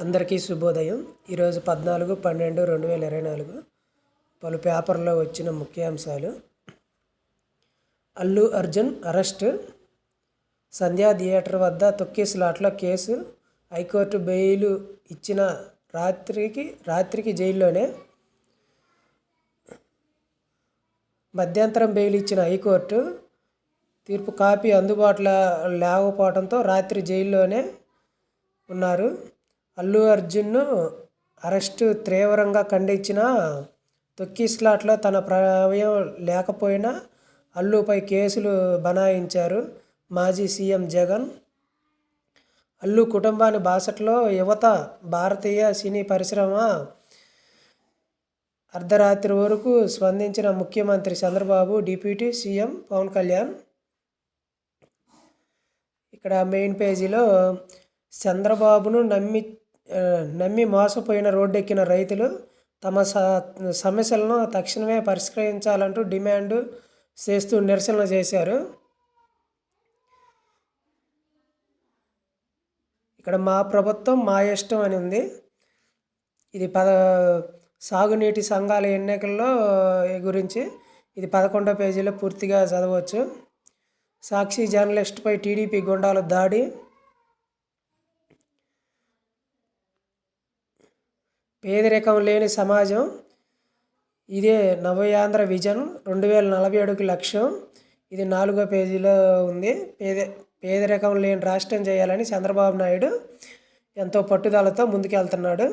అందరికీ శుభోదయం. ఈరోజు పద్నాలుగు పన్నెండు రెండు వేల ఇరవై నాలుగు పలు పేపర్లో వచ్చిన ముఖ్యాంశాలు. అల్లు అర్జున్ అరెస్ట్. సంధ్యా థియేటర్ వద్ద తొక్కిసలాట్లో కేసు. హైకోర్టు బెయిల్ ఇచ్చిన రాత్రికి రాత్రికి జైల్లోనే. మధ్యంతరం బెయిల్ ఇచ్చిన హైకోర్టు. తీర్పు కాపీ అందుబాటులో లేకపోవడంతో రాత్రి జైల్లోనే ఉన్నారు. అల్లు అర్జున్ను అరెస్టు తీవ్రంగా ఖండించిన తొక్కిస్లాట్లో తన ప్రమేయం లేకపోయినా అల్లుపై కేసులు బనాయించారు మాజీ సీఎం జగన్. అల్లు కుటుంబాన్ని బాసట్లో యువత భారతీయ సినీ పరిశ్రమ అర్ధరాత్రి వరకు స్పందించిన ముఖ్యమంత్రి చంద్రబాబు డిప్యూటీ సీఎం పవన్ కళ్యాణ్. ఇక్కడ మెయిన్ పేజీలో చంద్రబాబును నమ్మి నమ్మి మోసపోయిన రోడ్డెక్కిన రైతులు తమ స- సమస్యలను తక్షణమే పరిష్కరించాలంటూ డిమాండ్ చేస్తూ నిరసనలు చేశారు. ఇక్కడ మా ప్రభుత్వం మా ఇష్టం అని ఉంది. ఇది పద సాగునీటి సంఘాల ఎన్నికల్లో గురించి ఇది పదకొండో పేజీలో పూర్తిగా చదవచ్చు. సాక్షి జర్నలిస్ట్పై టీడీపీ గుండాల దాడి. పేదరికం లేని సమాజం. ఇదే నవయాంధ్ర విజన్ రెండు వేల నలభై ఏడుకి లక్ష్యం. ఇది నాలుగో పేజీలో ఉంది. పేద పేదరికం లేని రాష్ట్రం చేయాలని చంద్రబాబు నాయుడు ఎంతో పట్టుదలతో ముందుకెళ్తున్నాడు.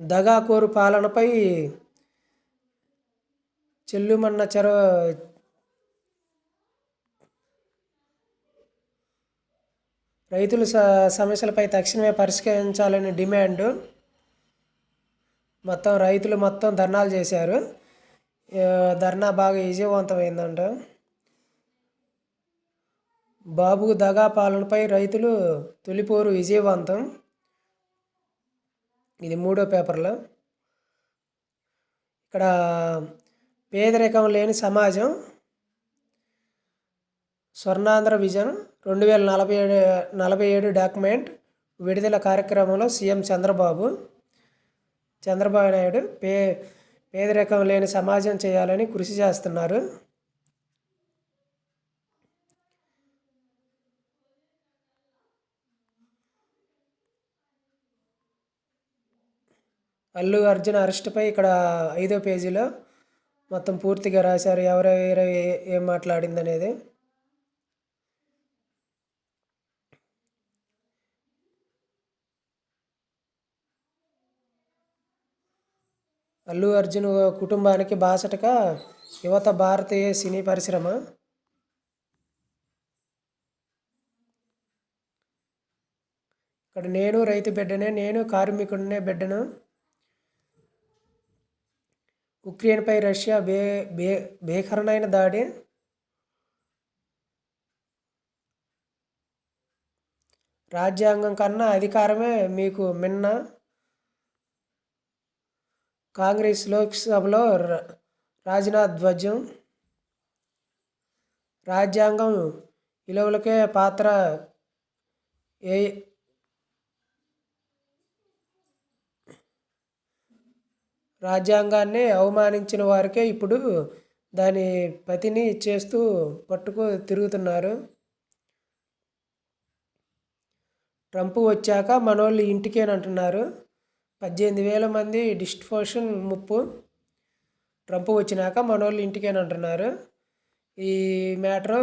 దగాకోరు పాలనపై చెల్లుమన్న చెర రైతుల స సమస్యలపై తక్షణమే పరిష్కరించాలని డిమాండ్ మొత్తం రైతులు మొత్తం ధర్నాలు చేశారు. ధర్నా బాగా విజయవంతమైందంట. బాబు దగా పాలనపై రైతులు తొలిపోరు విజయవంతం. ఇది మూడో పేపర్లో. ఇక్కడ పేదరికం లేని సమాజం స్వర్ణాంధ్ర విజన్ రెండు వేల నలభై ఏడు నలభై ఏడు డాక్యుమెంట్ విడుదల కార్యక్రమంలో సీఎం చంద్రబాబు చంద్రబాబు నాయుడు పే పేదరికం లేని సమాజం చేయాలని కృషి చేస్తున్నారు. అల్లు అర్జున్ అరెస్ట్పై ఇక్కడ ఐదో పేజీలో మొత్తం పూర్తిగా రాశారు. ఎవరెవరు ఏం మాట్లాడింది అనేది అల్లు అర్జున్ కుటుంబానికి బాసటగా యువత భారతీయ సినీ పరిశ్రమ. ఇక్కడ నేను రైతు బిడ్డనే నేను కార్మికుడినే బిడ్డను. ఉక్రెయిన్పై రష్యా బే బే భీకరమైన దాడి. రాజ్యాంగం కన్నా అధికారమే మీకు మిన్న. కాంగ్రెస్ లోక్సభలో ర- రాజ్నాథ్ ధ్వజం రాజ్యాంగం విలువలకే పాత్ర ఏ రాజ్యాంగాన్ని అవమానించిన వారికే ఇప్పుడు దాని పతిని చేస్తూ పట్టుకు తిరుగుతున్నారు. ట్రంప్ వచ్చాక మనోళ్ళు ఇంటికేనంటున్నారు. పద్దెనిమిది వేల మంది డిస్పోషన్ ముప్పు ట్రంప్ వచ్చినాక మనోళ్ళు ఇంటికేనంటున్నారు ఈ మ్యాటరు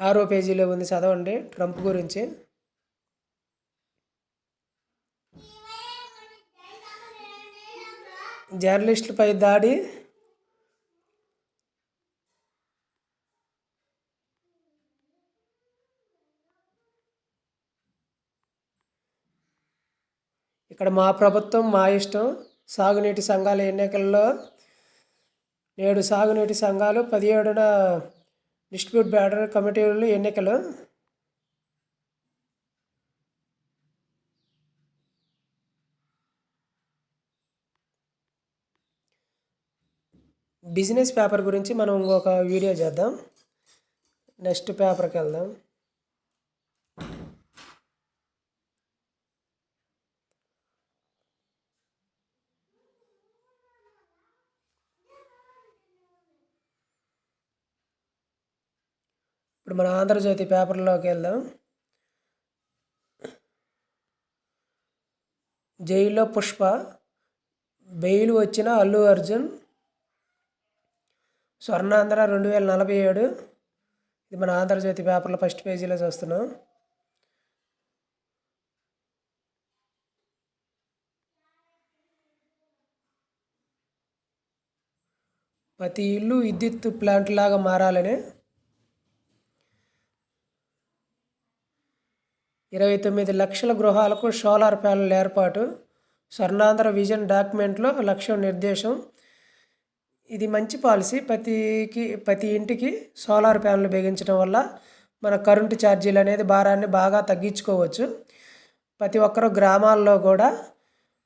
ఆరో పేజీలో ఉంది చదవండి ట్రంప్ గురించి. జర్నలిస్టులపై దాడి ఇక్కడ మా ప్రభుత్వం మా ఇష్టం. సాగునీటి సంఘాల ఎన్నికల్లో నేడు సాగునీటి సంఘాలు పదిహేడున డిస్ట్రిబ్యూట్ బ్యాడర్ కమిటీలు ఎన్నికలు. బిజినెస్ పేపర్ గురించి మనం ఇంకొక వీడియో చేద్దాం. నెక్స్ట్ పేపర్కి వెళ్దాం. ఇప్పుడు మన ఆంధ్రజ్యోతి పేపర్లోకి వెళ్దాం. జైల్లో పుష్ప బెయిల్ వచ్చిన అల్లు అర్జున్ స్వర్ణాంధ్ర రెండు వేల నలభై ఏడు. ఇది మన ఆంధ్రజ్యోతి పేపర్లో ఫస్ట్ పేజీలో చూస్తున్నాం. ప్రతి ఇల్లు విద్యుత్ ప్లాంట్ లాగా మారాలని ఇరవై తొమ్మిది లక్షల గృహాలకు సోలార్ ప్యానెల్ ఏర్పాటు స్వర్ణాంధ్ర విజన్ డాక్యుమెంట్లో లక్ష్యం నిర్దేశం. ఇది మంచి పాలసీ. ప్రతికి ప్రతి ఇంటికి సోలార్ ప్యానెల్ బిగించడం వల్ల మన కరెంటు ఛార్జీలు అనేది భారాన్ని బాగా తగ్గించుకోవచ్చు. ప్రతి ఒక్కరు గ్రామాల్లో కూడా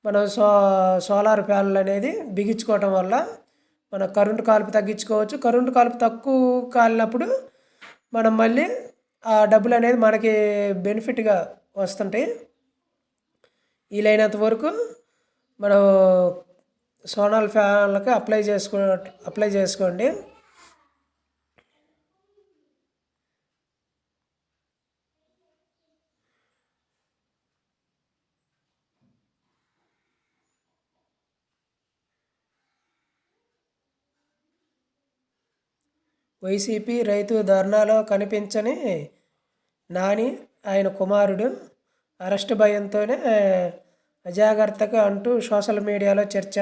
మనం సో సోలార్ ప్యానెల్ అనేది బిగించుకోవటం వల్ల మన కరెంటు కాలుపు తగ్గించుకోవచ్చు. కరెంటు కాలుపు తక్కువ కాలినప్పుడు మనం మళ్ళీ డబ్బులు అనేది మనకి బెనిఫిట్గా వస్తుంటాయి వీలైనంత వరకు మనం సోనాల్ ఫ్యాన్లకి అప్లై చేసుకో అప్లై చేసుకోండి. వైసీపీ రైతు ధర్నాలో కనిపించని నాని ఆయన కుమారుడు అరెస్ట్ భయంతోనే అజాగ్రత్తగా అంటూ సోషల్ మీడియాలో చర్చ.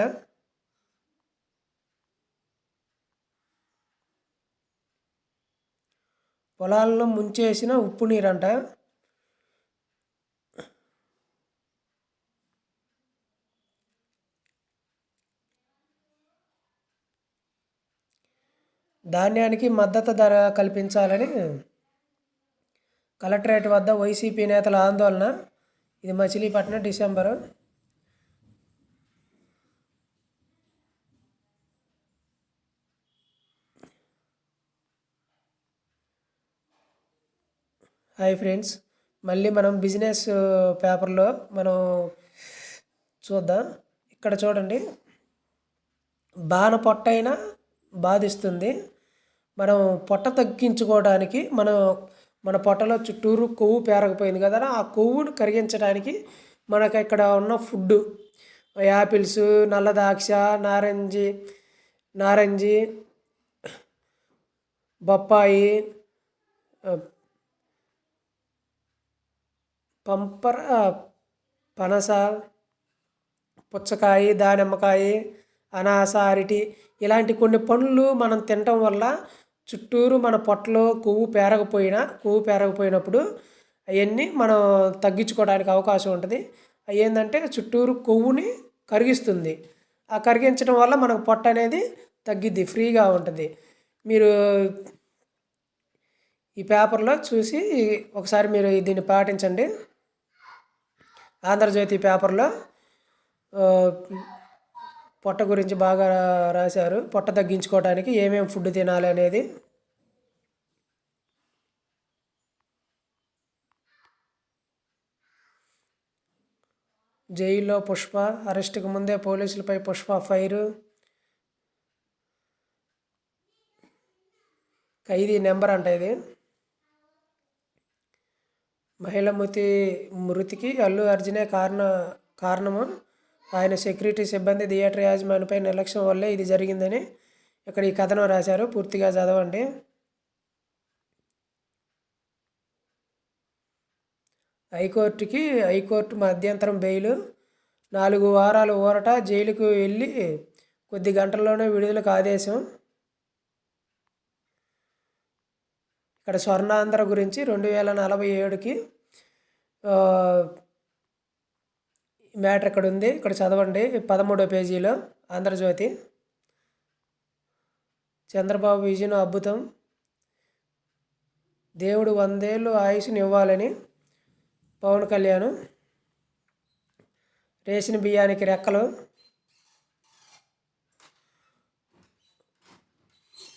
పొలాలను ముంచేసిన ఉప్పు నీరంట. ధాన్యానికి మద్దతు ధర కల్పించాలని కలెక్టరేట్ వద్ద వైసీపీ నేతల ఆందోళన. ఇది మచిలీపట్నం డిసెంబరు. హాయ్ ఫ్రెండ్స్ మళ్ళీ మనం బిజినెస్ పేపర్లో మనం చూద్దాం. ఇక్కడ చూడండి బాణ పొట్టైనా బాధిస్తుంది. మనం పొట్ట తగ్గించుకోవడానికి మనం మన పొట్టలో చుట్టూరు కొవ్వు పేరకపోయింది కదా ఆ కొవ్వును కరిగించడానికి మనకు ఇక్కడ ఉన్న ఫుడ్ యాపిల్స్ నల్ల ద్రాక్ష నారంజి నారంజి బొప్పాయి పంపర పనస పుచ్చకాయ దానిమ్మకాయ అనాస అరటి ఇలాంటి కొన్ని పండ్లు మనం తినటం వల్ల చుట్టూరు మన పొట్టలో కొవ్వు పేరకపోయినా కొవ్వు పేరకపోయినప్పుడు అవన్నీ మనం తగ్గించుకోవడానికి అవకాశం ఉంటుంది. అవి ఏంటంటే చుట్టూరు కొవ్వుని కరిగిస్తుంది. ఆ కరిగించడం వల్ల మనకు పొట్ట అనేది తగ్గిద్ది ఫ్రీగా ఉంటుంది. మీరు ఈ పేపర్లో చూసి ఒకసారి మీరు దీన్ని పాటించండి. ఆంధ్రజ్యోతి పేపర్లో పొట్ట గురించి బాగా రాశారు. పొట్ట తగ్గించుకోవడానికి ఏమేమి ఫుడ్ తినాలి అనేది జైల్లో పుష్ప అరెస్టుకు ముందే పోలీసులపై పుష్ప ఫైరు. ఖైదీ నెంబర్ అంట ఇది. మహిళ మృతి మృతికి అల్లు అర్జునే కారణ కారణము. ఆయన సెక్యూరిటీ సిబ్బంది థియేటర్ యాజమాన్యపై నిర్లక్ష్యం వల్లే ఇది జరిగిందని ఇక్కడ ఈ కథనం రాశారు. పూర్తిగా చదవండి. హైకోర్టుకి హైకోర్టు మధ్యంతరం బెయిల్. నాలుగు వారాలు ఊరట జైలుకు వెళ్ళి కొద్ది గంటల్లోనే విడుదలకు ఆదేశం. ఇక్కడ స్వర్ణాంధ్ర గురించి రెండు వేల నలభై ఏడుకి మ్యాటర్ ఇక్కడ ఉంది ఇక్కడ చదవండి. పదమూడో పేజీలో ఆంధ్రజ్యోతి. చంద్రబాబు విజయం అద్భుతం. దేవుడు వందేళ్ళు ఆయుష్ని ఇవ్వాలని పవన్ కళ్యాణ్. రేషన్ బియ్యానికి రెక్కలు.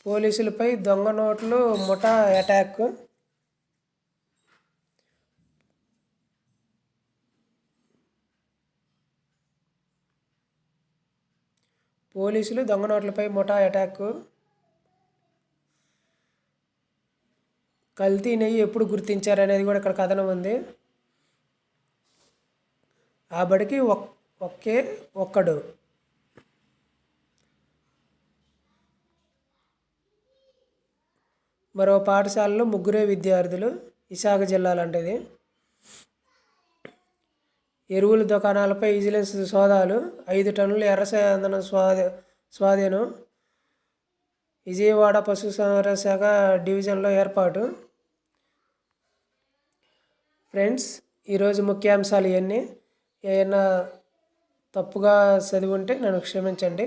పోలీసులపై దొంగ నోట్లు ముఠా అటాక్. పోలీసులు దొంగ నోట్లపై ముఠా అటాక్ కల్తీ నెయ్యి ఎప్పుడు గుర్తించారు అనేది కూడా ఇక్కడ కథనం ఉంది. ఆ బడికి ఒక్ ఒకే ఒక్కడు. మరో పాఠశాలలో ముగ్గురే విద్యార్థులు విశాఖ జిల్లాలంటది. ఎరువుల దుకాణాలపై విజిలెన్స్ సోదాలు ఐదు టన్నుల ఎర్రచందనం స్వాధీ స్వాధీనం విజయవాడ పశుసంవర్ధక శాఖ డివిజన్లో ఏర్పాటు. ఫ్రెండ్స్ ఈరోజు ముఖ్యాంశాలు ఇవన్నీ ఏమైనా తప్పుగా చదివి ఉంటే నన్ను క్షమించండి.